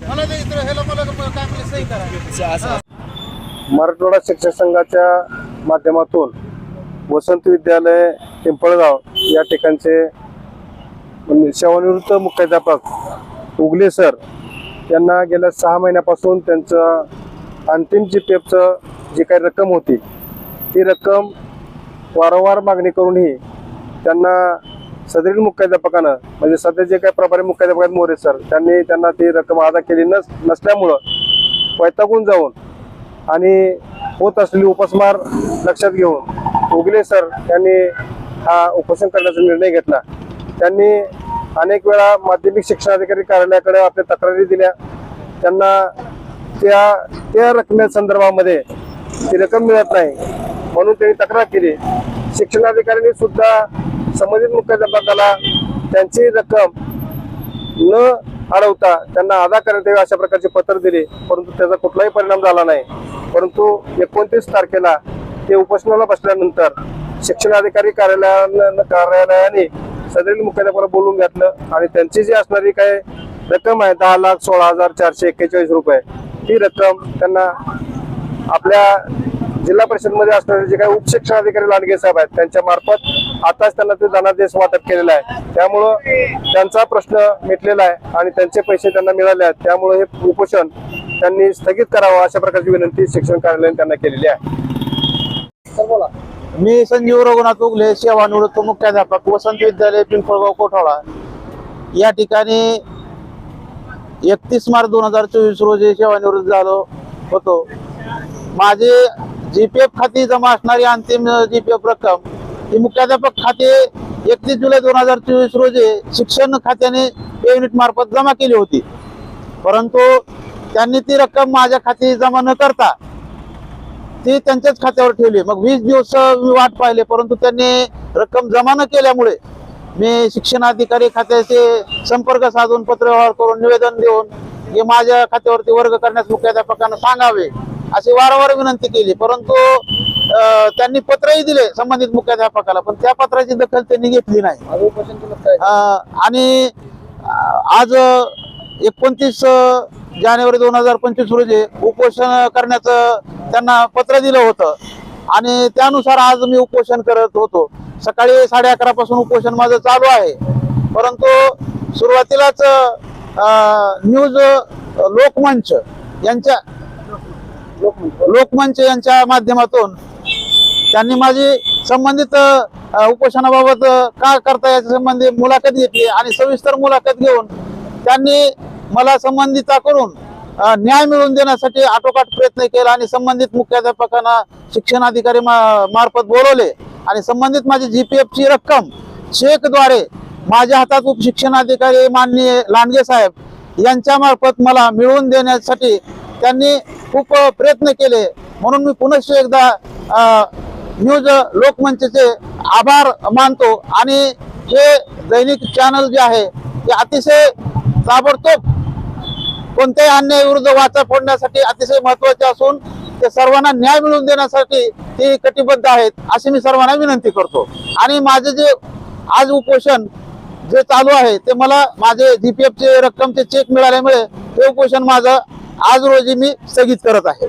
मला ते इथं ह्याला मराठवाडा शिक्षक संघाच्या माध्यमातून वसंत विद्यालय पिंपळगाव या ठिकाणचे सेवानिवृत्त मुख्याध्यापक उगले सर यांना गेल्या सहा महिन्यापासून त्यांचं अंतिम जी पेपचं जी काही रक्कम होती ती रक्कम वारंवार मागणी करूनही त्यांना सदरील मुख्याध्यापकानं म्हणजे सध्या जे काही प्रभारी मुख्याध्यापक आहेत मोरे सर त्यांनी त्यांना ती रक्कम अदा केली नस नसल्यामुळं वैतागून जाऊन आणि होत असलेली उपासमार लक्षात घेऊन उगले सर यांनी हा उपोषण करण्याचा निर्णय घेतला. त्यांनी अनेक वेळा माध्यमिक शिक्षणाधिकारी कार्यालयाकडे आपल्या तक्रारी दिल्या. त्यांना त्या त्या रकमेसंदर्भामध्ये ती रक्कम मिळत नाही. म्हणून त्यांनी तक्रार केली. शिक्षणाधिकाऱ्यांनी सुद्धा संबंधित मुख्याध्यापकाला त्यांची रक्कम न अडवता त्यांना अदा करण्यात यावी अशा प्रकारचे पत्र दिले. परंतु त्याचा कुठलाही परिणाम झाला नाही. परंतु एकोणतीस तारखेला ते उपोषणाला बसल्यानंतर शिक्षणाधिकारी कार्यालयानं कार्यालयाने सदरील मुख्याध्यापकाला बोलून घेतलं आणि त्यांची जी असणारी काय रक्कम आहे दहा लाख सोळा हजार चारशे एक्केचाळीस रुपये ती रक्कम त्यांना आपल्या जिल्हा परिषदमध्ये असणारे जे काही उपशिक्षणाधिकारी लांडगे साहेब आहेत त्यांच्या मार्फत आताच त्यांना ते धनादेश वाटप केलेला आहे. त्यामुळं त्यांचा प्रश्न मिटलेला आहे आणि त्यांचे पैसे त्यांना मिळाले आहेत. त्यामुळे हे उपोषण त्यांनी स्थगित करावं अशा प्रकारची विनंती शिक्षण कार्यालयाने त्यांना केलेली आहे. मी संजीव रघुनाथ उगले सेवानिवृत्त मुख्याध्यापक वसंत विद्यालय पिंपळगाव कोठाळा. या ठिकाणी एकतीस मार्च दोन हजार चोवीस रोजी सेवानिवृत्त झालो होतो. माझे जीपीएफ खाती जमा असणारी अंतिम जीपीएफ रक्कम ही मुख्याध्यापक खाते एकतीस जुलै दोन हजार चोवीस रोजी शिक्षण खात्याने पे युनिट मार्फत जमा केली होती. परंतु त्यांनी ती रक्कम माझ्या खाती जमा न करता ती त्यांच्याच खात्यावर ठेवली. मग वीस दिवस मी वाट पाहिले परंतु त्यांनी रक्कम जमा न केल्यामुळे मी शिक्षणाधिकारी खात्याचे संपर्क साधून पत्रव्यवहार करून निवेदन देऊन हे माझ्या खात्यावरती वर्ग करण्यास मुख्याध्यापकांना सांगावे अशी वारंवार विनंती केली. परंतु त्यांनी पत्रही दिले संबंधित मुख्याध्यापकाला पण त्या पत्राची दखल त्यांनी घेतली नाही. आणि आज एकोणतीस जानेवारी दोन हजार पंचवीस रोजी उपोषण करण्याचं त्यांना पत्र दिलं होतं. आणि त्यानुसार आज मी उपोषण करत होतो. सकाळी साडे अकरा पासून उपोषण माझं चालू आहे. परंतु सुरुवातीलाच अं, न्यूज लोकमंच यांच्या लोकमंच यांच्या माध्यमातून त्यांनी माझी संबंधित उपोषणाबाबत का करता याच्या संबंधी मुलाखत घेतली आणि सविस्तर मुलाखत घेऊन त्यांनी मला संबंधिता करून न्याय मिळवून देण्यासाठी आटोकाट प्रयत्न केला आणि संबंधित मुख्याध्यापकांना शिक्षणाधिकारी अधिकारी मार्फत बोलवले. आणि संबंधित माझी जीपीएफ ची रक्कम चेकद्वारे माझ्या हातात उपशिक्षणाधिकारी माननीय लांडगे साहेब यांच्या मार्फत मला मिळवून देण्यासाठी त्यांनी खूप प्रयत्न केले. म्हणून मी पुनश्च एकदा न्यूज लोकमंचचे आभार मानतो. आणि हे दैनिक चॅनल जे आहे ते अतिशय ताबडतोब कोणत्याही अन्यायाविरुद्ध वाचा फोडण्यासाठी अतिशय महत्त्वाचे असून ते सर्वांना न्याय मिळवून देण्यासाठी ते कटिबद्ध आहेत अशी मी सर्वांना विनंती करतो. आणि माझे जे आज उपोषण जे चालू आहे ते मला माझे जीपीएफचे रक्कमचे चेक मिळाल्यामुळे हे उपोषण माझं आज रोजी मी स्थगित करत आहे.